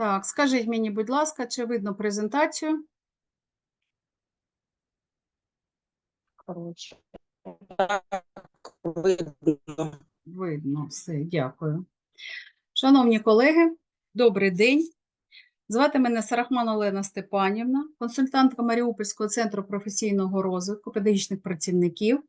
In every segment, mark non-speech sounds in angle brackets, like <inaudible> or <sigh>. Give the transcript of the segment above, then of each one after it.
Так, скажіть мені, будь ласка, чи видно презентацію? Коротше, так видно. Видно, все, дякую. Шановні колеги, добрий день. Звати мене Сарахман Олена Степанівна, консультантка Маріупольського центру професійного розвитку педагогічних працівників.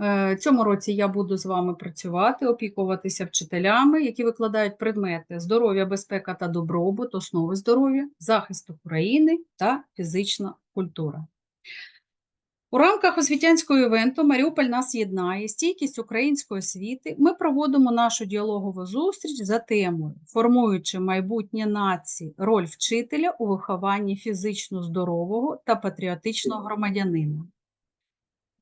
Е, Цьому році я буду з вами працювати, опікуватися вчителями, які викладають предмети здоров'я, безпека та добробут, основи здоров'я, захист України та фізична культура. У рамках освітянського івенту Маріуполь нас єднає, стійкість української освіти. Ми проводимо нашу діалогову зустріч за темою, формуючи майбутнє нації, роль вчителя у вихованні фізично здорового та патріотичного громадянина.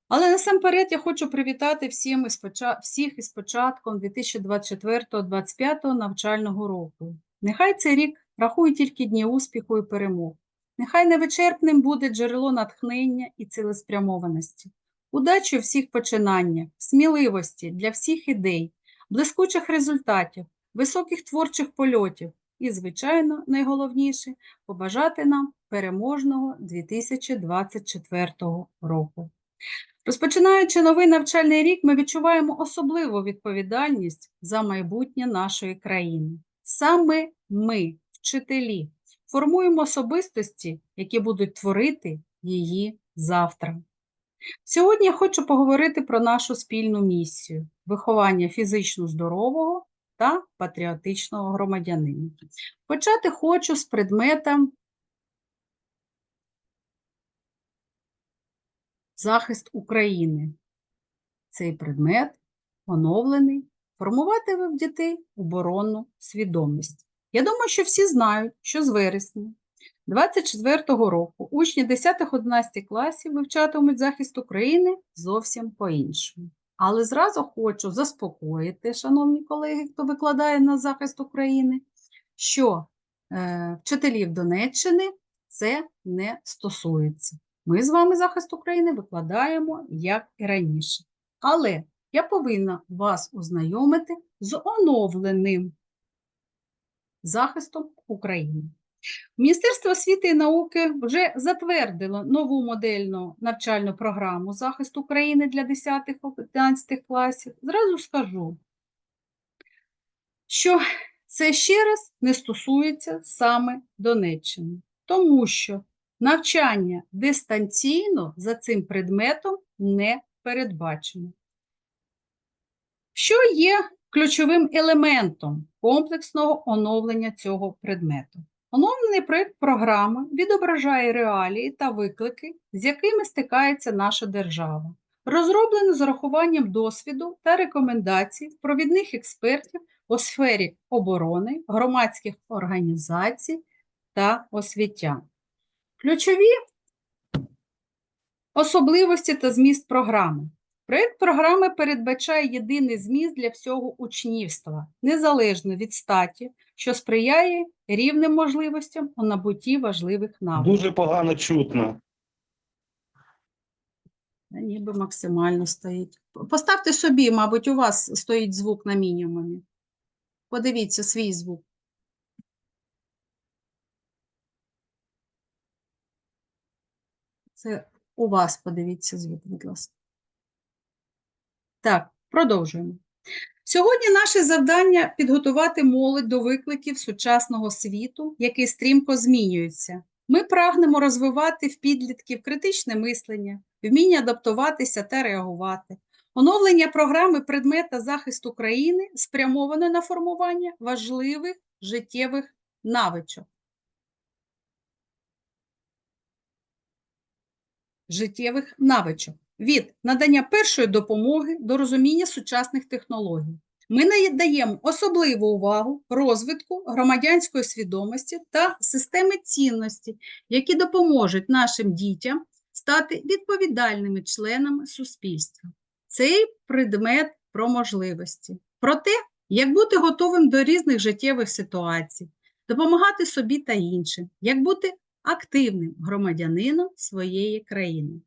Але насамперед я хочу привітати всім із поча- всіх із початком 2024-2025 навчального року. Нехай цей рік рахує тільки дні успіху і перемог. Нехай невичерпним буде джерело натхнення і цілеспрямованості, удачі у всіх починаннях, сміливості для всіх ідей, блискучих результатів, високих творчих польотів і, звичайно, найголовніше побажати нам переможного 2024 року. Розпочинаючи новий навчальний рік, ми відчуваємо особливу відповідальність за майбутнє нашої країни. Саме ми, вчителі, формуємо особистості, які будуть творити її завтра. Сьогодні я хочу поговорити про нашу спільну місію виховання фізично здорового та патріотичного громадянина. Почати хочу з предмета захист України. Цей предмет оновлений, формуватиме в дітей оборонну свідомість. Я думаю, що всі знають, що з вересня 24-го року учні 10-11 класів вивчатимуть захист України зовсім по-іншому. Але зразу хочу заспокоїти, шановні колеги, хто викладає на захист України, що е, вчителів Донеччини це не стосується. Ми з вами захист України викладаємо як і раніше. Але я повинна вас ознайомити з оновленим захистом України. Міністерство освіти і науки вже затвердило нову модельну навчальну програму захист України для 10-11 класів. Зразу скажу, що це ще раз не стосується саме Донеччини, тому що навчання дистанційно за цим предметом не передбачено. Що є ключовим елементом комплексного оновлення цього предмету? Оновлений проєкт програми відображає реалії та виклики, з якими стикається наша держава. Розроблено з урахуванням досвіду та рекомендацій провідних експертів у сфері оборони, громадських організацій та освітян. Ключові особливості та зміст програми. Проєкт програми передбачає єдиний зміст для всього учнівства, незалежно від статі, що сприяє рівним можливостям у набутті важливих навиків. Дуже погано чутно. Ніби максимально стоїть. Поставте собі, мабуть, у вас стоїть звук на мінімумі. Подивіться свій звук. Це у вас подивіться звук, будь ласка. Так, продовжуємо. Сьогодні наше завдання підготувати молодь до викликів сучасного світу, який стрімко змінюється. Ми прагнемо розвивати в підлітків критичне мислення, вміння адаптуватися та реагувати. Оновлення програми предмета захисту країни спрямоване на формування важливих життєвих навичок. Життєвих навичок від надання першої допомоги до розуміння сучасних технологій. Ми надаємо особливу увагу розвитку громадянської свідомості та системи цінностей, які допоможуть нашим дітям стати відповідальними членами суспільства. Цей предмет про можливості, про те, як бути готовим до різних життєвих ситуацій, допомагати собі та іншим, як бути активним громадянином своєї країни.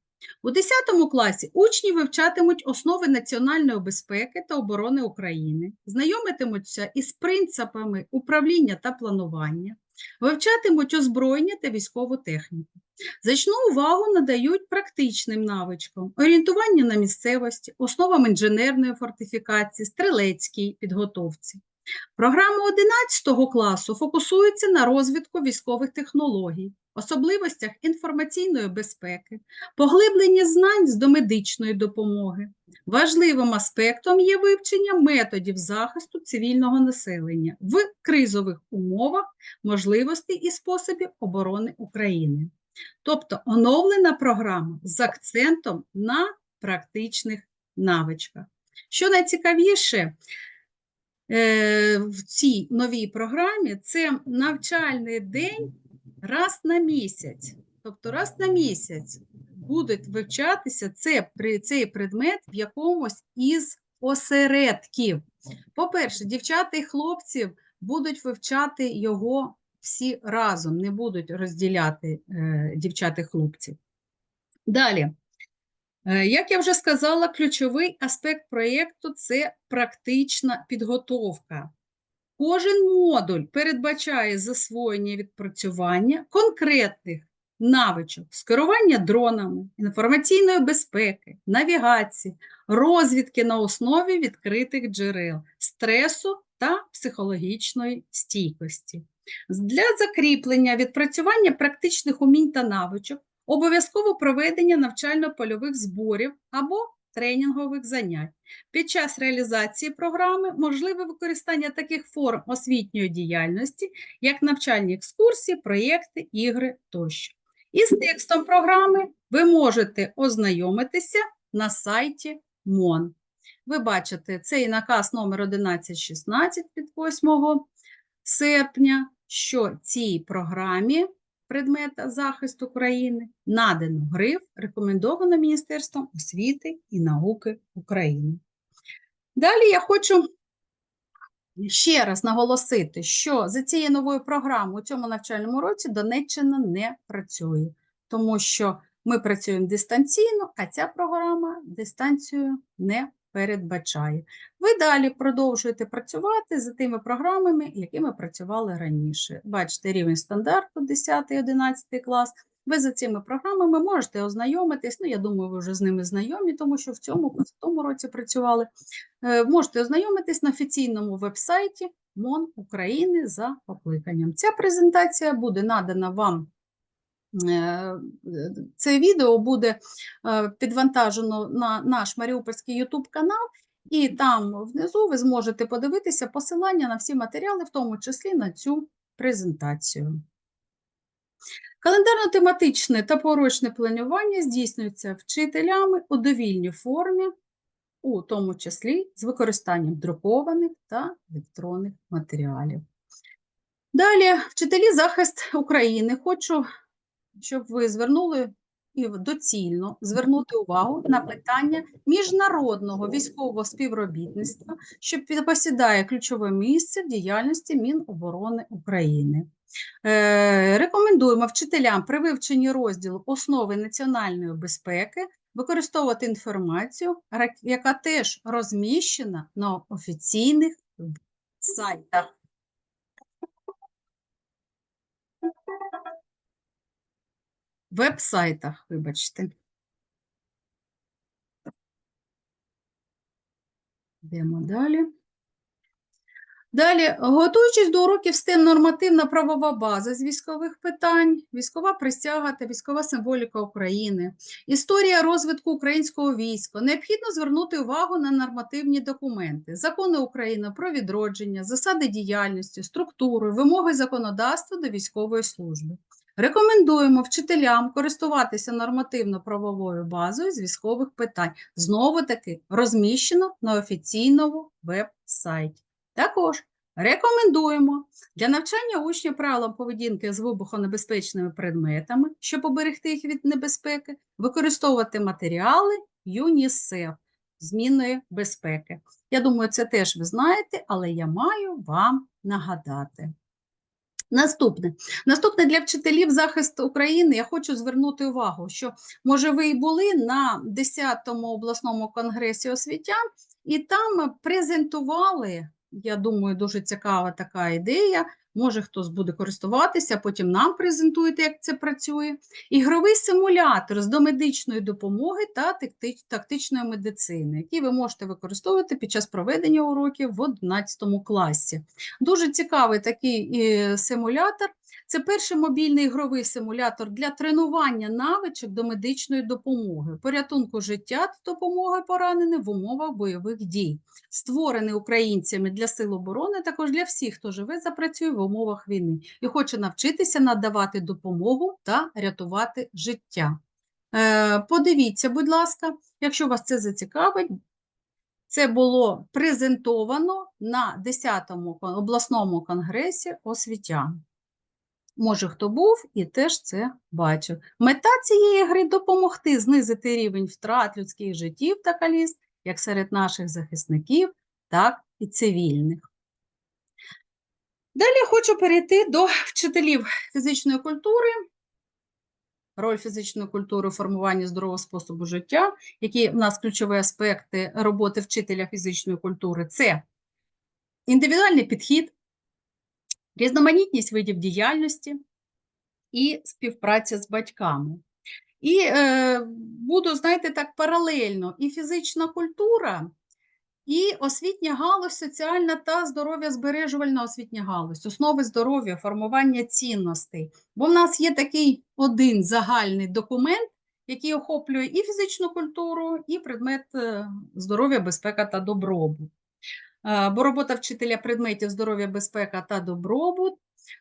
У 10 класі учні вивчатимуть основи національної безпеки та оборони України, знайомитимуться із принципами управління та планування, Вивчатимуть озброєння та військову техніку. Значну увагу надають практичним навичкам, орієнтування на місцевості, основам інженерної фортифікації, стрілецькій підготовці. Програма 11 класу фокусується на розвитку військових технологій, особливостях інформаційної безпеки, поглибленні знань з домедичної допомоги. Важливим аспектом є вивчення методів захисту цивільного населення в кризових умовах, можливостей і способів оборони України. Тобто оновлена програма з акцентом на практичних навичках. Що найцікавіше, в цій новій програмі це навчальний день раз на місяць. Тобто раз на місяць буде вивчатися це, цей предмет в якомусь із осередків. По-перше, дівчата і хлопці будуть вивчати його всі разом, не будуть розділяти е, дівчат і хлопців. Далі. Е, Як я вже сказала, ключовий аспект проєкту – це практична підготовка. Кожен модуль передбачає засвоєння відпрацювання конкретних навичок з керування дронами, інформаційної безпеки, навігації, розвідки на основі відкритих джерел, стресу та психологічної стійкості. Для закріплення відпрацювання практичних умінь та навичок обов'язково проведення навчально-польових зборів або тренінгових занять. Під час реалізації програми можливе використання таких форм освітньої діяльності, як навчальні екскурсії, проєкти, ігри тощо. Із текстом програми ви можете ознайомитися на сайті МОН. Ви бачите цей наказ номер 1116 від 8 серпня, що цій програмі предмета захисту країни надано гриф, рекомендовано Міністерством освіти і науки України. Далі я хочу ще раз наголосити, що за цією новою програмою у цьому навчальному році Донеччина не працює, тому що ми працюємо дистанційно, а ця програма дистанцію не передбачає. Ви далі продовжуєте працювати за тими програмами, якими працювали раніше. Бачите, рівень стандарту 10-11 клас. Ви за цими програмами можете ознайомитись. Ну, я думаю, ви вже з ними знайомі, тому що в цьому в тому році працювали. Е, Можете ознайомитись на офіційному веб-сайті МОН України за покликанням. Ця презентація буде надана вам. Е, Це відео буде е, підвантажено на наш Маріупольський YouTube канал, і там внизу ви зможете подивитися посилання на всі матеріали, в тому числі на цю презентацію. Календарно-тематичне та порочне планування здійснюється вчителями у довільній формі, у тому числі з використанням друкованих та електронних матеріалів. Далі, вчителі захист України. Хочу, щоб ви звернули і доцільно звернути увагу на питання міжнародного військового співробітництва, що посідає ключове місце в діяльності Міноборони України. Е, Рекомендуємо вчителям при вивченні розділу основи національної безпеки використовувати інформацію, яка теж розміщена на офіційних сайтах. Веб-сайтах, вибачте. Йдемо далі. Далі, готуючись до уроків STEM нормативна правова база з військових питань, військова присяга та військова символіка України, історія розвитку українського війська. Необхідно звернути увагу на нормативні документи, закони України про відродження, засади діяльності, структуру, вимоги законодавства до військової служби. Рекомендуємо вчителям користуватися нормативно-правовою базою з військових питань. Знову таки розміщено на офіційному веб-сайті. Також рекомендуємо для навчання учнів правилам поведінки з вибухонебезпечними предметами, щоб оберегти їх від небезпеки, використовувати матеріали ЮНІСЕФ змінної безпеки. Я думаю, це теж ви знаєте, але я маю вам нагадати. Наступне. Наступне для вчителів захисту України я хочу звернути увагу, що, може, ви і були на 10-му обласному конгресі освітян, і там презентували Я думаю, дуже цікава така ідея. Може, хтось буде користуватися, потім нам презентуєте, як це працює. Ігровий симулятор з домедичної допомоги та тактичної медицини, який ви можете використовувати під час проведення уроків в 11 класі. Дуже цікавий такий е, симулятор. Це перший мобільний ігровий симулятор для тренування навичок до медичної допомоги, порятунку життя та допомоги пораненим в умовах бойових дій створений українцями для сил оборони, також для всіх, хто живе та працює в умовах війни і хоче навчитися надавати допомогу та рятувати життя. Е, Подивіться, будь ласка, якщо вас це зацікавить, це було презентовано на 10-му обласному конгресі освітян. Може, хто був і теж це бачив. Мета цієї гри допомогти знизити рівень втрат людських життів та каліст як серед наших захисників, так і цивільних. Далі хочу перейти до вчителів фізичної культури. Роль фізичної культури у формуванні здорового способу життя, які в нас ключові аспекти роботи вчителя фізичної культури це індивідуальний підхід, різноманітність видів діяльності і співпраця з батьками. І е, буду, знаєте, так паралельно і фізична культура, і освітня галузь, соціальна та здоров'я збережувальна освітня галузь, основи здоров'я, формування цінностей. Бо в нас є такий один загальний документ, який охоплює і фізичну культуру, і предмет е, здоров'я, безпека та добробут. Е, Бо робота вчителя предметів здоров'я, безпека та добробут,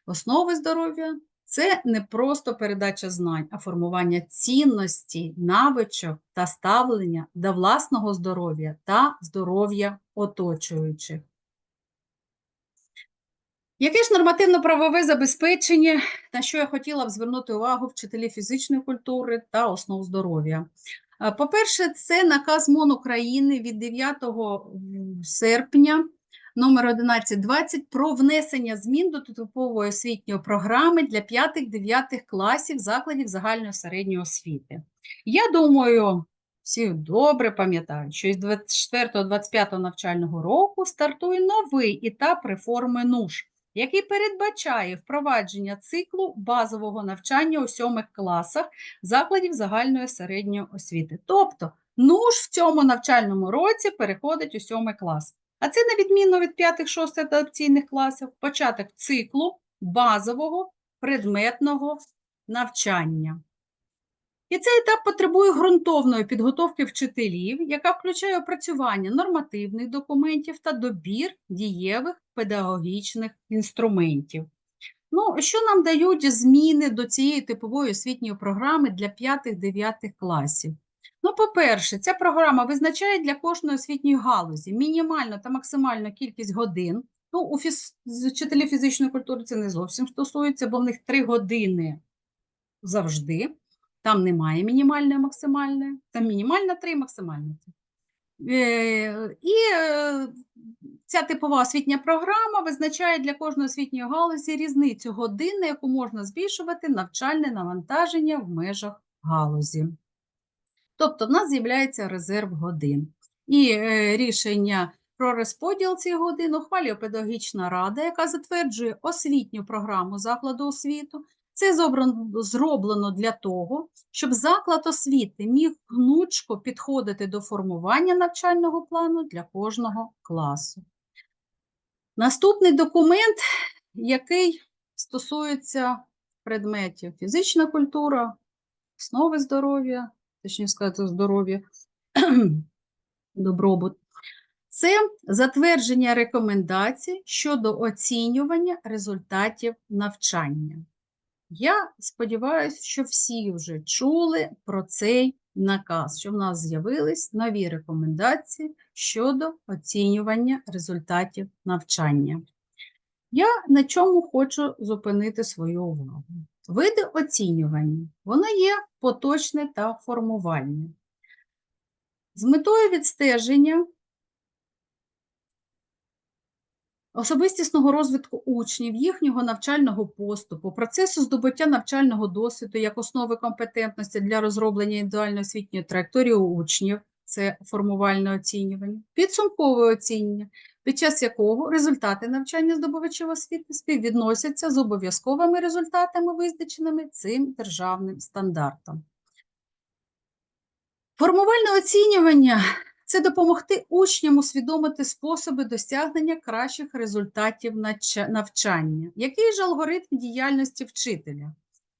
основи здоров'я це не просто передача знань, а формування цінності, навичок та ставлення до власного здоров'я та здоров'я оточуючих. Яке ж нормативно-правове забезпечення, на що я хотіла б звернути увагу вчителів фізичної культури та основ здоров'я? По-перше, це наказ МОН України від 9 серпня номер 1120 про внесення змін до типової освітньої програми для 5-9 класів закладів загальної середньої освіти. Я думаю, всі добре пам'ятають, що із 24-25 навчального року стартує новий етап реформи НУШ, який передбачає впровадження циклу базового навчання у сьомих класах закладів загальної середньої освіти. Тобто НУШ в цьому навчальному році переходить у сьомий клас. А це на відміну від 5-6 адапційних класів, початок циклу базового предметного навчання. І цей етап потребує ґрунтовної підготовки вчителів, яка включає опрацювання нормативних документів та добір дієвих педагогічних інструментів. Ну, що нам дають зміни до цієї типової освітньої програми для 5-9 класів? Ну, по-перше, ця програма визначає для кожної освітньої галузі мінімальну та максимальну кількість годин. Ну, у фіз... вчителів фізичної культури це не зовсім стосується, бо в них 3 години завжди. Там немає мінімальної максимальної, там мінімальна 3, максимальна 3. Е, І е, ця типова освітня програма визначає для кожної освітньої галузі різницю годин, на яку можна збільшувати навчальне навантаження в межах галузі. Тобто в нас з'являється резерв годин. І е, рішення про розподіл цих годин ухвалює педагогічна рада, яка затверджує освітню програму закладу освіту. Це зроблено для того, щоб заклад освіти міг гнучко підходити до формування навчального плану для кожного класу. Наступний документ, який стосується предметів фізична культура, основи здоров'я, точніше сказати, здоров'я, <clears throat> добробут. Це затвердження рекомендацій щодо оцінювання результатів навчання. Я сподіваюся, що всі вже чули про цей наказ, що в нас з'явились нові рекомендації щодо оцінювання результатів навчання. Я на чому хочу зупинити свою увагу. Види оцінювання, воно є поточне та формувальне. З метою відстеження особистісного розвитку учнів, їхнього навчального поступу, процесу здобуття навчального досвіду як основи компетентності для розроблення індивідуальної освітньої траєкторії учнів, це формувальне оцінювання, підсумкове оцінювання, під час якого результати навчання здобувачів освіти співвідносяться з обов'язковими результатами, визначеними цим державним стандартом. Формувальне оцінювання це допомогти учням усвідомити способи досягнення кращих результатів навчання. Який ж алгоритм діяльності вчителя?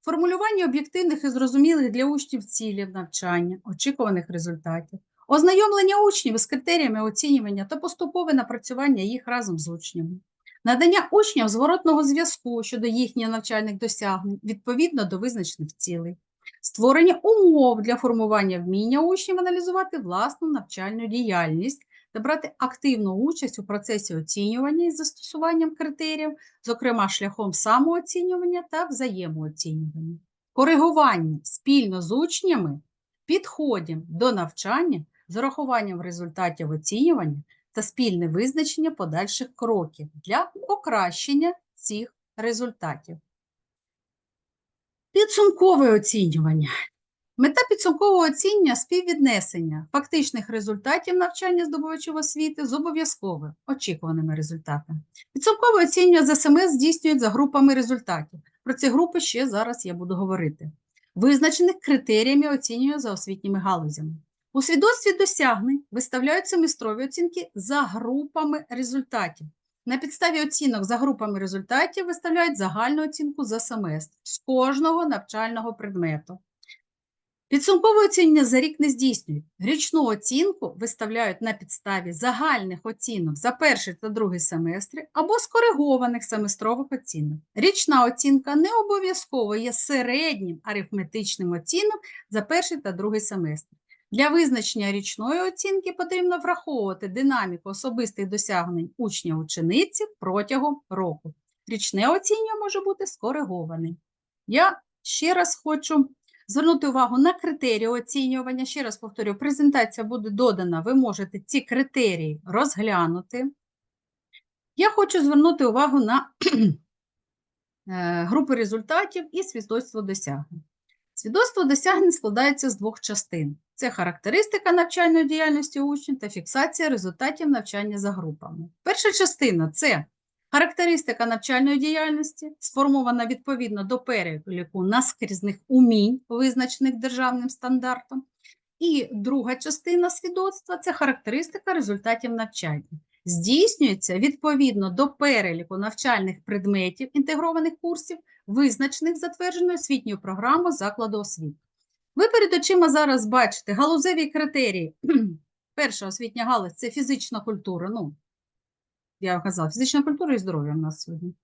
Формулювання об'єктивних і зрозумілих для учнів цілів навчання, очікуваних результатів, ознайомлення учнів із критеріями оцінювання та поступове напрацювання їх разом з учнями, надання учням зворотного зв'язку щодо їхніх навчальних досягнень відповідно до визначених цілей, створення умов для формування вміння учнів аналізувати власну навчальну діяльність та брати активну участь у процесі оцінювання із застосуванням критеріїв, зокрема шляхом самооцінювання та взаємооцінювання, коригування спільно з учнями підходів до навчання з урахуванням результатів оцінювання та спільне визначення подальших кроків для покращення цих результатів. Підсумкове оцінювання. Мета підсумкового оцінювання – співвіднесення фактичних результатів навчання здобувачів освіти з обов'язковими очікуваними результатами. Підсумкове оцінювання за СМС здійснюють за групами результатів. Про ці групи ще зараз я буду говорити. Визначених критеріями оцінює за освітніми галузями. У свідоцтві досягнень виставляють семестрові оцінки за групами результатів. На підставі оцінок за групами результатів виставляють загальну оцінку за семестр з кожного навчального предмету. Підсумкове оцінювання за рік не здійснюють. Річну оцінку виставляють на підставі загальних оцінок за перший та другий семестри або скоригованих семестрових оцінок. Річна оцінка не обов'язково є середнім арифметичним оцінок за перший та другий семестр. Для визначення річної оцінки потрібно враховувати динаміку особистих досягнень учня-учениці протягом року. Річне оцінювання може бути скориговане. Я ще раз хочу звернути увагу на критерії оцінювання. Ще раз повторю, презентація буде додана, ви можете ці критерії розглянути. Я хочу звернути увагу на <clears throat> е, групи результатів і свідоцтво досягнень. Свідоцтво досягнень складається з двох частин: це характеристика навчальної діяльності учнів та фіксація результатів навчання за групами. Перша частина це характеристика навчальної діяльності, сформована відповідно до переліку наскрізних умінь, визначених державним стандартом. І друга частина свідоцтва це характеристика результатів навчання. Здійснюється відповідно до переліку навчальних предметів інтегрованих курсів, визначених затвердженою освітньою програмою закладу освіти. Ви перед очима зараз бачите галузеві критерії. <clears throat> Перша освітня галузь це фізична культура. Ну, я казала, фізична культура і здоров'я в нас сьогодні.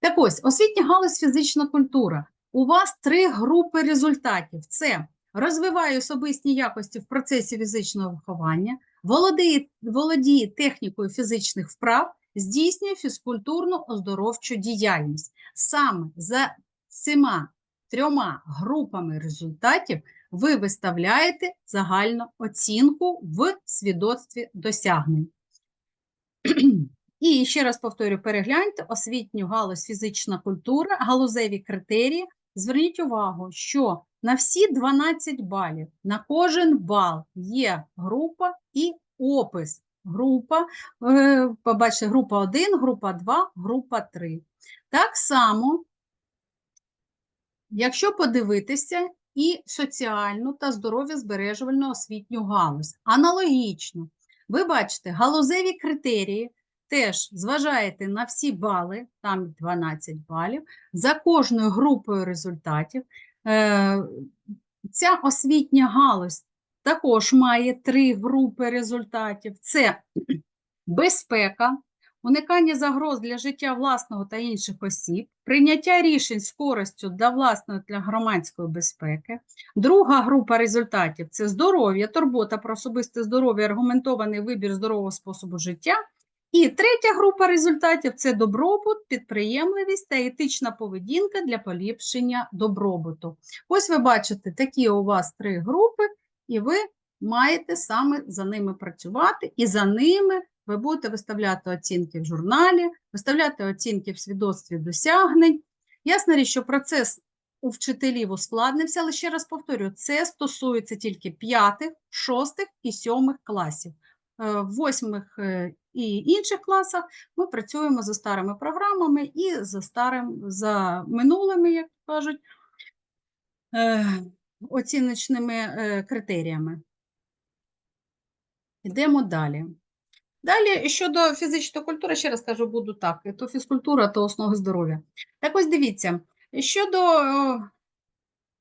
Так ось, освітня галузь фізична культура. У вас три групи результатів: це розвиває особисті якості в процесі фізичного виховання, володіє, володіє технікою фізичних вправ, здійснює фізкультурну оздоровчу діяльність. Саме за цими трьома групами результатів ви виставляєте загальну оцінку в свідоцтві досягнень. І ще раз повторю, перегляньте освітню галузь фізична культура, галузеві критерії. Зверніть увагу, що на всі 12 балів, на кожен бал є група і опис. Група, е, побачите, група 1, група 2, група 3. Так само, якщо подивитися і соціальну та здоров'я збережувальну освітню галузь, аналогічно, ви бачите галузеві критерії, теж зважаєте на всі бали, там 12 балів, за кожною групою результатів. Е, Ця освітня галузь також має три групи результатів: це <clears throat> безпека, уникання загроз для життя власного та інших осіб, прийняття рішень з користю для власної та громадської безпеки. Друга група результатів це здоров'я, турбота про особисте здоров'я, аргументований вибір здорового способу життя. І третя група результатів це добробут, підприємливість та етична поведінка для поліпшення добробуту. Ось ви бачите, такі у вас три групи, і ви маєте саме за ними працювати, і за ними ви будете виставляти оцінки в журналі, виставляти оцінки в свідоцтві досягнень. Ясна річ, що процес у вчителів ускладнився, але ще раз повторюю, це стосується тільки п'ятих, шостих і сьомих класів. Е, В восьмих е, і інших класах ми працюємо за старими програмами і за старим, за минулими, як кажуть, е, оціночними критеріями. Йдемо далі. Далі, щодо фізичної культури, ще раз кажу, буду так, то фізкультура, то основи здоров'я. Так ось дивіться, щодо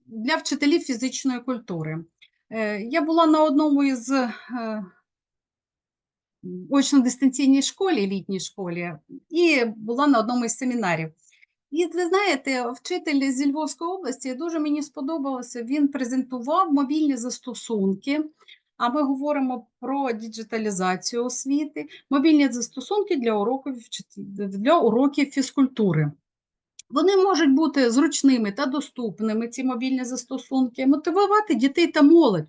для вчителів фізичної культури. Е, Я була на одному із е, очно-дистанційній школі, літній школі, і була на одному із семінарів. І ви знаєте, вчитель зі Львовської області дуже мені сподобалося. Він презентував мобільні застосунки. А ми говоримо про діджиталізацію освіти, мобільні застосунки для уроків, для уроків фізкультури. Вони можуть бути зручними та доступними, ці мобільні застосунки, мотивувати дітей та молодь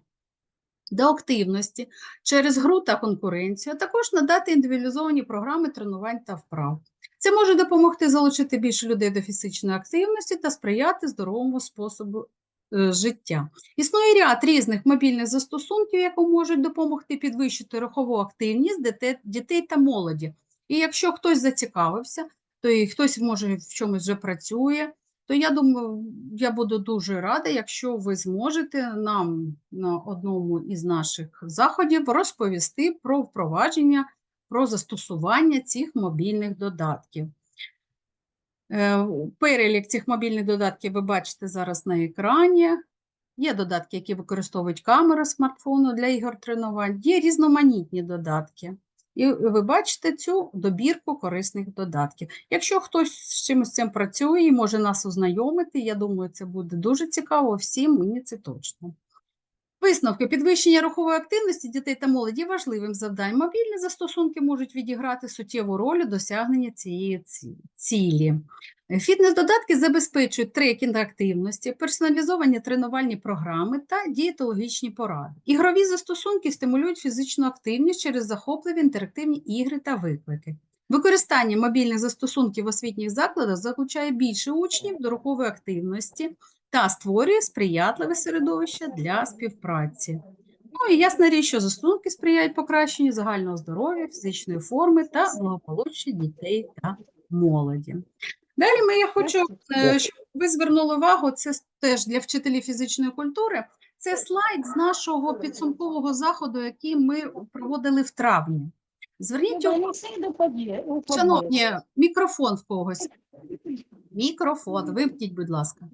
до активності через гру та конкуренцію, а також надати індивідуалізовані програми тренувань та вправ. Це може допомогти залучити більше людей до фізичної активності та сприяти здоровому способу життя. Існує ряд різних мобільних застосунків, які можуть допомогти підвищити рухову активність дітей та молоді. І якщо хтось зацікавився, то і хтось може в чомусь вже працює, то я думаю, я буду дуже рада, якщо ви зможете нам на одному із наших заходів розповісти про впровадження, про застосування цих мобільних додатків. Е, Перелік цих мобільних додатків ви бачите зараз на екрані. Є додатки, які використовують камеру смартфону для ігор тренувань, є різноманітні додатки. І ви бачите цю добірку корисних додатків. Якщо хтось з чимось цим працює і може нас ознайомити, я думаю, це буде дуже цікаво всім, мені це точно. Висновки підвищення рухової активності дітей та молоді важливим завданням. Мобільні застосунки можуть відіграти суттєву роль у досягненні цієї цілі. Е, Фітнес-додатки забезпечують трекінг активності, персоналізовані тренувальні програми та дієтологічні поради. Ігрові застосунки стимулюють фізичну активність через захопливі інтерактивні ігри та виклики. Використання мобільних застосунків в освітніх закладах залучає більше учнів до рухової активності та створює сприятливе середовище для співпраці. Ну і ясна річ, що застосунки сприяють покращенню загального здоров'я, фізичної форми та благополуччя дітей та молоді. Далі ми я хочу, е, щоб ви звернули увагу, це теж для вчителів фізичної культури. Це слайд з нашого підсумкового заходу, який ми проводили в травні. Зверніть увагу, шановні, мікрофон в когось. Мікрофон, вимкніть, будь ласка.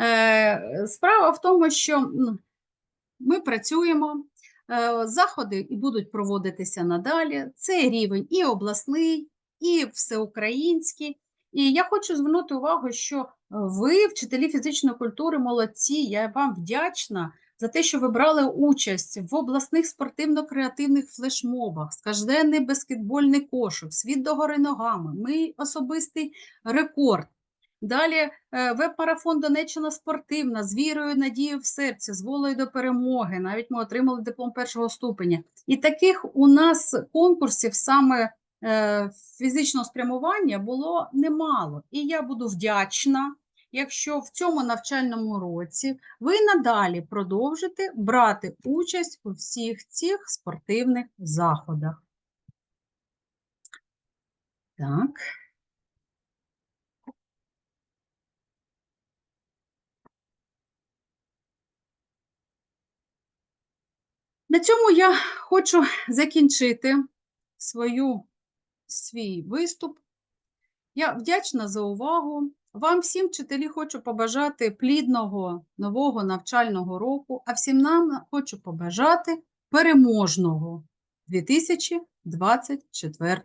Е, Справа в тому, що ми працюємо, е, заходи і будуть проводитися надалі. Це рівень і обласний, і всеукраїнський. І я хочу звернути увагу, що ви, вчителі фізичної культури, молодці. Я вам вдячна за те, що ви брали участь в обласних спортивно-креативних флешмобах, скажений баскетбольний кошик, світ догори ногами, ми особистий рекорд. Далі е, веб-марафон Донеччина спортивна з вірою, надією в серці, з волею до перемоги. Навіть ми отримали диплом першого ступеня. І таких у нас конкурсів саме е, фізичного спрямування було немало. І я буду вдячна, якщо в цьому навчальному році ви надалі продовжите брати участь у всіх цих спортивних заходах. Так. На цьому я хочу закінчити свою, свій виступ. Я вдячна за увагу. Вам всім, вчителі, хочу побажати плідного нового навчального року, а всім нам хочу побажати переможного 2024